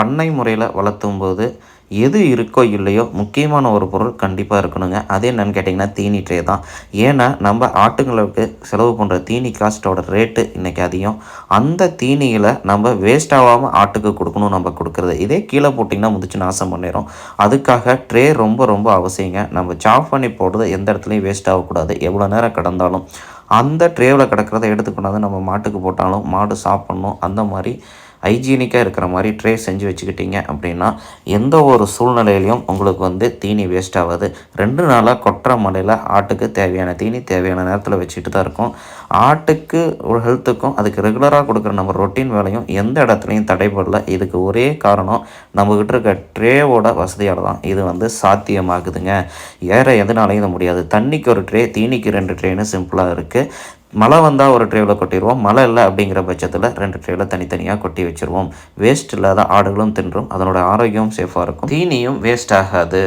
பண்ணை முறையில் வளர்த்தும் போது எது இருக்கோ இல்லையோ முக்கியமான ஒரு பொருள் கண்டிப்பாக இருக்கணுங்க. அது என்னன்னு கேட்டிங்கன்னா தீனி ட்ரே தான். ஏன்னா நம்ம ஆட்டுங்களுக்கு செலவு பண்ணுற தீனி காஸ்ட்டோட ரேட்டு இன்றைக்கி அதிகம். அந்த தீனியில் நம்ம வேஸ்ட் ஆகாமல் ஆட்டுக்கு கொடுக்கணும் நம்ம கொடுக்குறது. இதே கீழே போட்டிங்கன்னா முதிச்சு நாசம் பண்ணிடும் அதுக்காக ட்ரே ரொம்ப ரொம்ப அவசியங்க. நம்ம சாப் பண்ணி போடுறது எந்த இடத்துலையும் வேஸ்ட் ஆகக்கூடாது. எவ்வளோ நேரம் கடந்தாலும். அந்த ட்ரேவில் கிடக்கிறத எடுத்து கொண்டாந்து நம்ம மாட்டுக்கு போட்டாலும் மாடு சாப்பிட்ணும். அந்த மாதிரி ஹைஜீனிக்காக இருக்கிற மாதிரி ட்ரே செஞ்சு வச்சுக்கிட்டீங்க அப்படின்னா எந்த ஒரு சூழ்நிலையிலையும் உங்களுக்கு வந்து தீனி வேஸ்ட் ஆகாது. ரெண்டு நாளாக கொட்டுற மலையில் ஆட்டுக்கு தேவையான தீனி தேவையான நேரத்தில் வச்சுக்கிட்டு தான் இருக்கும். ஆட்டுக்கு ஒரு ஹெல்த்துக்கும் அதுக்கு ரெகுலராக கொடுக்குற நம்ம ரொட்டீன் வேலையும் எந்த இடத்துலையும் தடைபடல. இதுக்கு ஒரே காரணம் நம்மக்கிட்ட இருக்க ட்ரேவோட வசதியால் தான் இது வந்து சாத்தியமாகுதுங்க. வேறு எதனாலையும் இது முடியாது. தண்ணிக்கு ஒரு ட்ரே தீனிக்கு ரெண்டு ட்ரேன்னு சிம்பிளாக இருக்குது மழை வந்தால் ஒரு ட்ரேவில் கொட்டிடுவோம் மழை இல்லை அப்படிங்கிற பட்சத்தில் ரெண்டு ட்ரேவில் தனித்தனியாக கொட்டி வச்சுருவோம். வேஸ்ட் இல்லாத ஆடுகளும் தின்றும். அதனோட ஆரோக்கியமும் சேஃபாக இருக்கும். தீனியும் வேஸ்ட் ஆகாது.